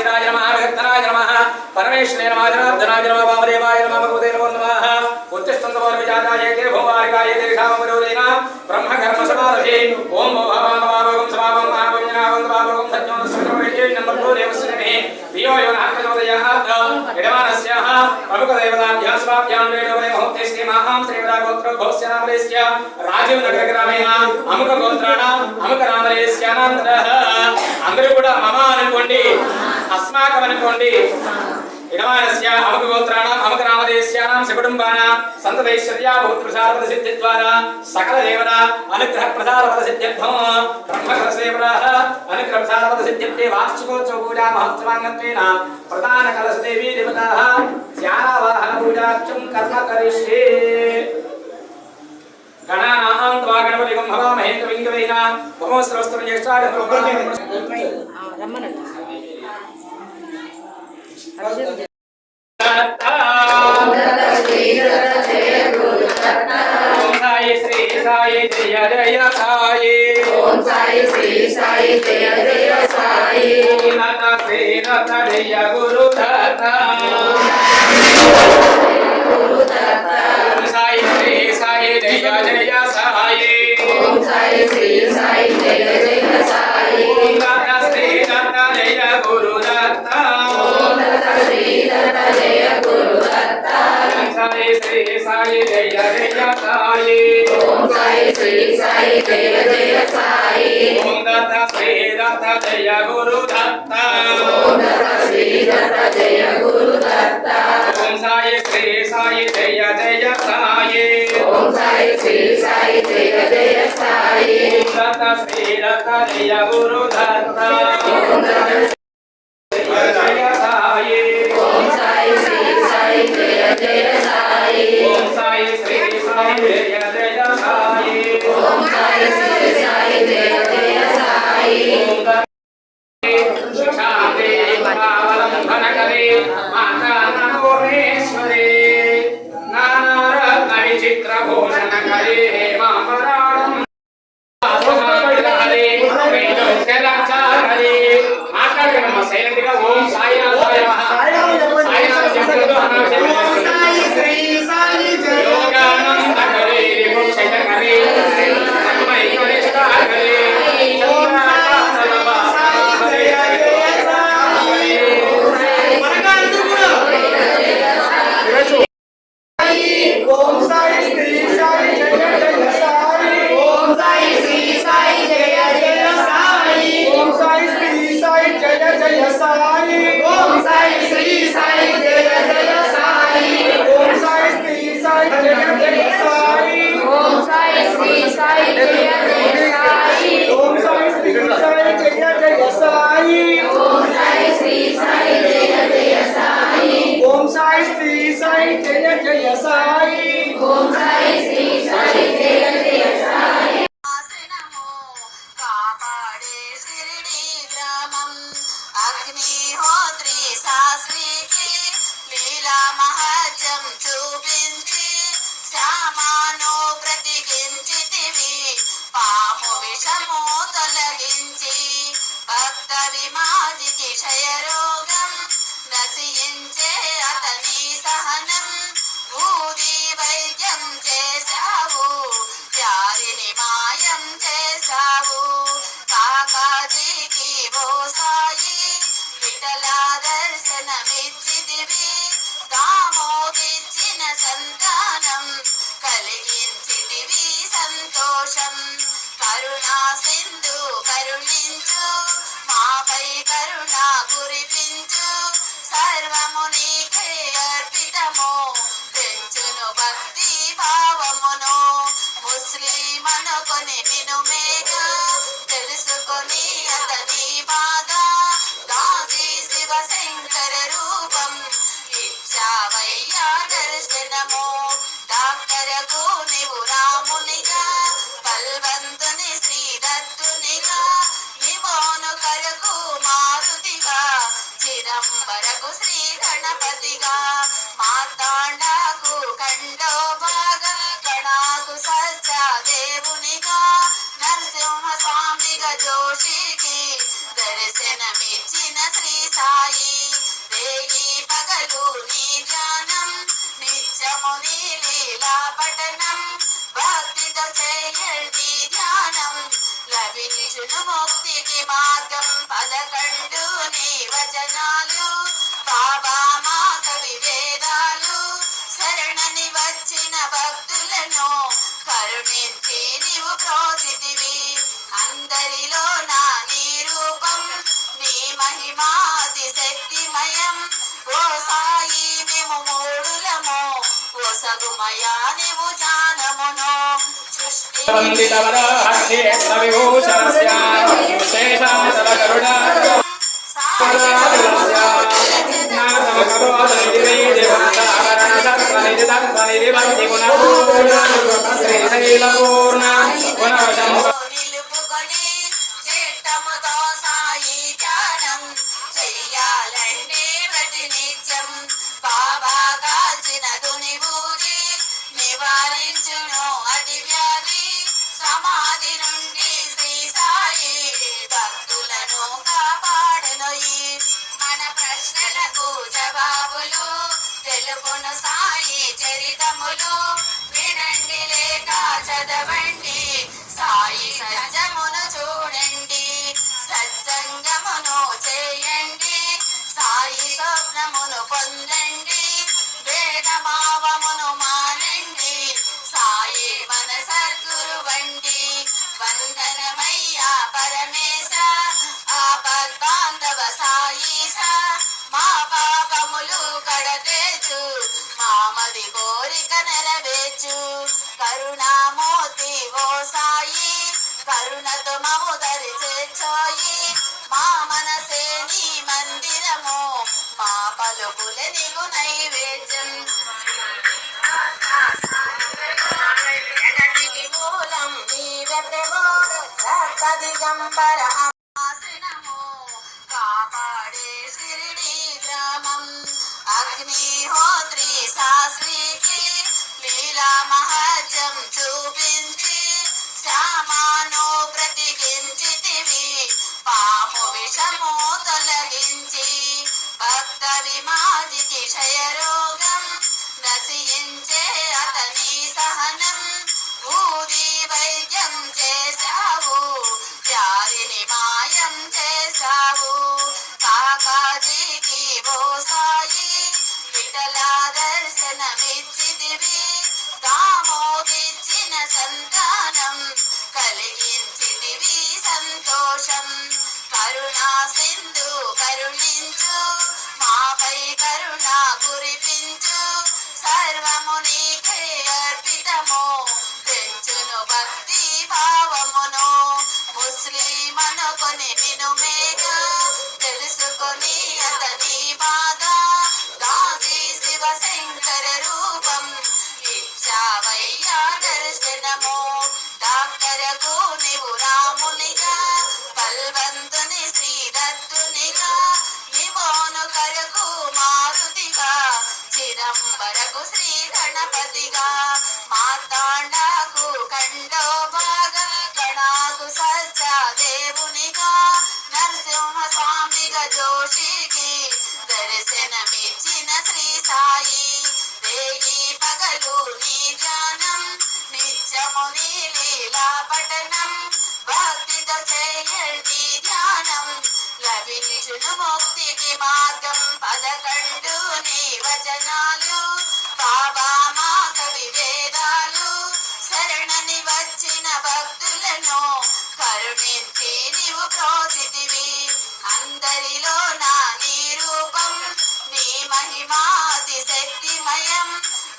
కాశీరాజ నమ విరక్తరాజ నమ పరమేశ్వరే నమ జనార్దనాజ నమ వామదేవాయ నమ భగవతే నమో నమ ఉత్తిష్టంత పౌర్మి జాతాయేతే భౌమారికాయ దేశామరోదైన బ్రహ్మ కర్మ సమాధి ఓం మోహవామ భావగం సమావం భావం రాజీవ్ నగర గ్రామేణ అముక గోత్రాణ అముక నామలేస్యానంతరః అందరూ కూడా మమ అనుకోండి అస్మాకం అనుకోండి. ఇడమానస్య అమక గోత్రాణం అమక నామదేశ్యానాం సకుటుంబానాం సంతదైశ్వర్యా భూతృషాపద సిద్ధి ద్వారా సకల దేవన అనుగ్రహ ప్రసారపద సిద్ధ్యర్థం బ్రహ్మకరసేవరా అనుగ్రహ ప్రసారపద సిద్ధ్యర్థే వార్షికోత్సవ పూజా మహోత్సవాంగత్వేన ప్రధాన కలశ దేవీ దేవతాః ధ్యానావాహన పూజార్చం కర్మ కరిష్యే. గణానాం భూమ శ్రవస్తం చేస్తాడు రమ్మనండి గురు సాయి శ్రీ సాయి జయ జయ సాయి ఓం నత శ్రీ నత జయ గురు దత్త ఓం దత్త శ్రీ దత్త జయ గురు దత్త సాయి శ్రీ సాయి జయ జయ సాయి ఓం సాయి శ్రీ సాయి జయ జయ సాయి ఓం శ్రీ దత్త జయ గురు దత్త ఓం శ్రీ దత్త జయ గురు దత్త ఓం సాయి శ్రీ సాయి జయ జయ సాయి శ్రీ సాయి జయ జయ సాయి ఓం దత్త శ్రీ దత్త జయ గురు దత్త ఓం దత్త జయ జయ సాయి ఓం సాయి శ్రీ సాయి జయ జయ సాయి. ఓం సాయి శ్రీ సాయి జయ Lord. no con no menomé. లభించును ముక్తికి మార్గం. పదకండు నీ వచనాలు బాబా మా కవి వేదాలు శరణని వచ్చిన భక్తులను కరుణించి నీవు ప్రోచితివి అందరిలో నా నీ రూపం నీ మహిమాతి శక్తిమయం ఓ సాయి మేము మూడులము ఓ సగుమయా నీవు జానమును శ్రీశైలపూర్ణ పునః నిలుపుకొని చిత్తముతో కడతేచు మామది కోరిక నెరవేర్చు కరుణామూర్తి ఓ సాయి కరుణతో మము దరి చేర్చోయి మా మనసే నీ మందిరము మా పలుకుల నీకు నైవేద్యం జగతికి మూలం నీవెవరో రక్త దిగంబర ఆసనము కాపాడే షిరిడి అగ్నిహోత్రి శాస్త్రికి లీలా మహత్యం చూపించి శ్యామాను బ్రతికించితివి పాము విషము తొలగించి భక్త విమాజికి క్షయరోగ నీకే అర్పితము పెంచును భక్తి భావమును ముస్లిం మార్గం పదకండు నీ వచనాలు బాబా మా కవి వేదాలు శరణని వచ్చిన భక్తులను కరుణించి నీవు ప్రోతివి అందరిలో నా నీ రూపం నీ మహిమాతి శక్తిమయం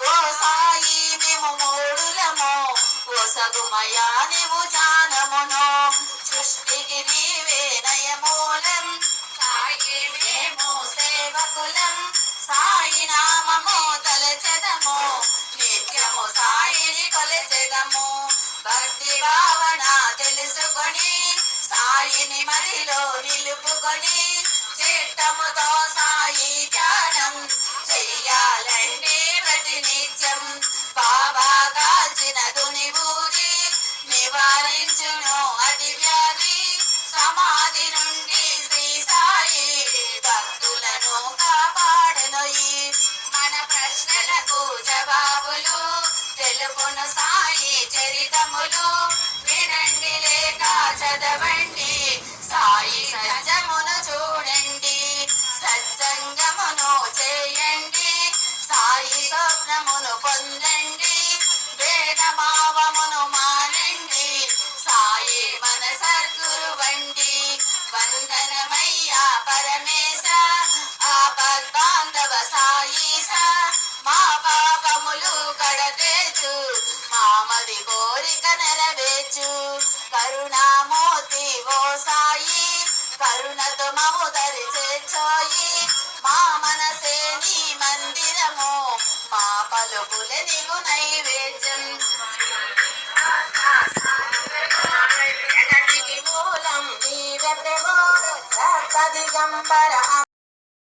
ఓ సాయి మేము మూడులము ఓ సగుమయా నీవు జానమును సృష్టికి నీవే నయమూలం. సాయి మేము సేవకులం సాయి నామము తలచెదము నిత్యము సాయిని కొలచెదము. భక్తి భావన తెలుసుకొని సాయిని మదిలో నిలుపుకొని చిత్తముతో సాయి ధ్యానం కోరిక నెరవేర్చు. కరుణామూర్తి ఓ సాయి కరుణతో మము దరి మా మనసే నీ మందిరము మా పలుపుల నీకు నైవేద్యం.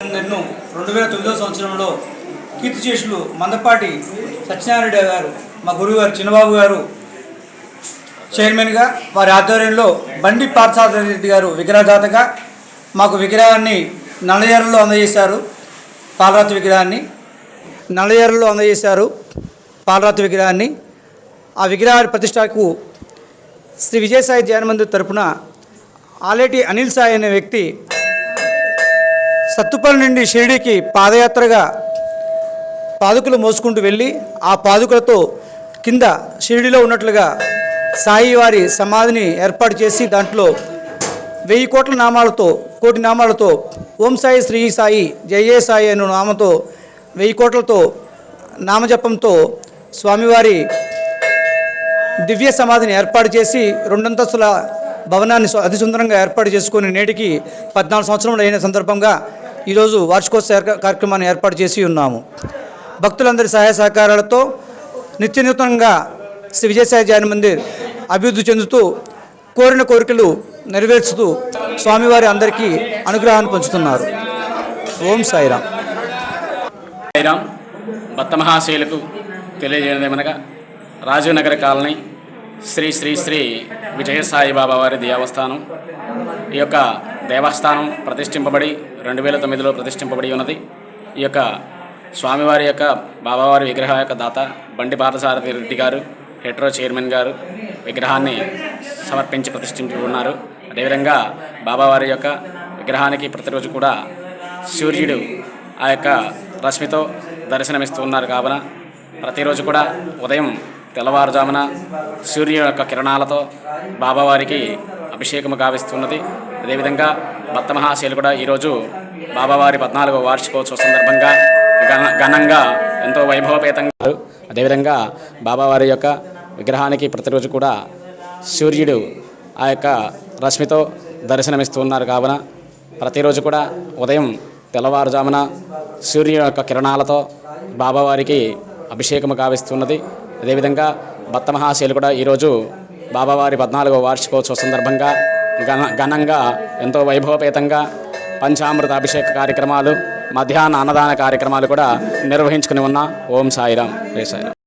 నిన్ను రెండు వేల తొమ్మిదో సంవత్సరంలో కీర్తిశేషులు మందపాటి సత్యనారాయణ గారు మా గురువుగారు చిన్నబాబు గారు చైర్మన్గా వారి ఆధ్వర్యంలో బండి పార్థసారథి రెడ్డి గారు విగ్రహదాతగా మాకు విగ్రహాన్ని నల్లయారులో అందజేశారు. పాలరాతి విగ్రహాన్ని నల్లయారులో అందజేశారు. పాలరాతి విగ్రహాన్ని ఆ విగ్రహ ప్రతిష్టకు శ్రీ విజయసాయి ధ్యాన మందిర్ తరపున ఆలేటి అనిల్ సాయి అనే వ్యక్తి సత్తుపల్లి నుండి షిరిడీకి పాదయాత్రగా పాదుకలు మోసుకుంటూ వెళ్ళి ఆ పాదుకలతో కింద షిరిడీలో ఉన్నట్లుగా సాయి వారి సమాధిని ఏర్పాటు చేసి దాంట్లో వెయ్యి కోట్ల నామాలతో కోటి నామాలతో ఓం సాయి శ్రీ సాయి జయ సాయి అను నామతో వెయ్యి కోట్లతో నామజపంతో స్వామివారి దివ్య సమాధిని ఏర్పాటు చేసి రెండంతస్తుల భవనాన్ని అతి సుందరంగా ఏర్పాటు చేసుకుని నేటికి పద్నాలుగు సంవత్సరములు అయిన సందర్భంగా ఈరోజు వార్షికోత్సవ కార్యక్రమాన్ని ఏర్పాటు చేసి ఉన్నాము. భక్తులందరి సహాయ సహకారాలతో నిత్యనూతనంగా శ్రీ విజయసాయి జైన మందిర్ అభివృద్ధి చెందుతూ కోరిన కోరికలు నెరవేర్చుతూ స్వామివారి అందరికీ అనుగ్రహాన్ని పంచుతున్నారు. ఓం సాయిరామ్. సాయిరామ్ భక్త మహాశైలకు తెలియజేయడమనగా రాజీవ్ నగర్ కాలనీ శ్రీ శ్రీ శ్రీ విజయసాయి బాబా వారి దేవస్థానం. ఈ యొక్క దేవస్థానం ప్రతిష్ఠింపబడి రెండు వేల తొమ్మిదిలో ప్రతిష్ఠింపబడి ఉన్నది. ఈ యొక్క స్వామివారి యొక్క బాబావారి విగ్రహం యొక్క దాత బండి పార్థసారథి రెడ్డి గారు హెట్రో చైర్మన్ గారు విగ్రహాన్ని సమర్పించి ప్రతిష్ఠించి ఉన్నారు. అదేవిధంగా బాబావారి యొక్క విగ్రహానికి ప్రతిరోజు కూడా సూర్యుడు ఆ యొక్క రశ్మితో దర్శనమిస్తూ ఉన్నారు. కావున ప్రతిరోజు కూడా ఉదయం తెల్లవారుజామున సూర్యుని యొక్క కిరణాలతో బాబావారికి అభిషేకము గావిస్తున్నది. అదేవిధంగా భక్త మహాశైలు కూడా ఈరోజు బాబావారి పద్నాలుగో వార్షికోత్సవ సందర్భంగా ఘన ఘనంగా ఎంతో వైభవపేతంగా అదేవిధంగా బాబావారి యొక్క విగ్రహానికి ప్రతిరోజు కూడా సూర్యుడు ఆ యొక్క రశ్మితో దర్శనమిస్తూ ఉన్నారు కావున ప్రతిరోజు కూడా ఉదయం తెల్లవారుజామున సూర్యుని యొక్క కిరణాలతో బాబావారికి అభిషేకము కావిస్తున్నది అదేవిధంగా భక్త మహాశైలు కూడా ఈరోజు బాబావారి పద్నాలుగో వార్షికోత్సవ సందర్భంగా ఘన ఘనంగా ఎంతో వైభవపేతంగా పంచామృత అభిషేక కార్యక్రమాలు మధ్యాహ్న అన్నదాన కార్యక్రమాలు కూడా నిర్వహించుకుని ఉన్న ఓం సాయిరాం. రే సాయిరాం.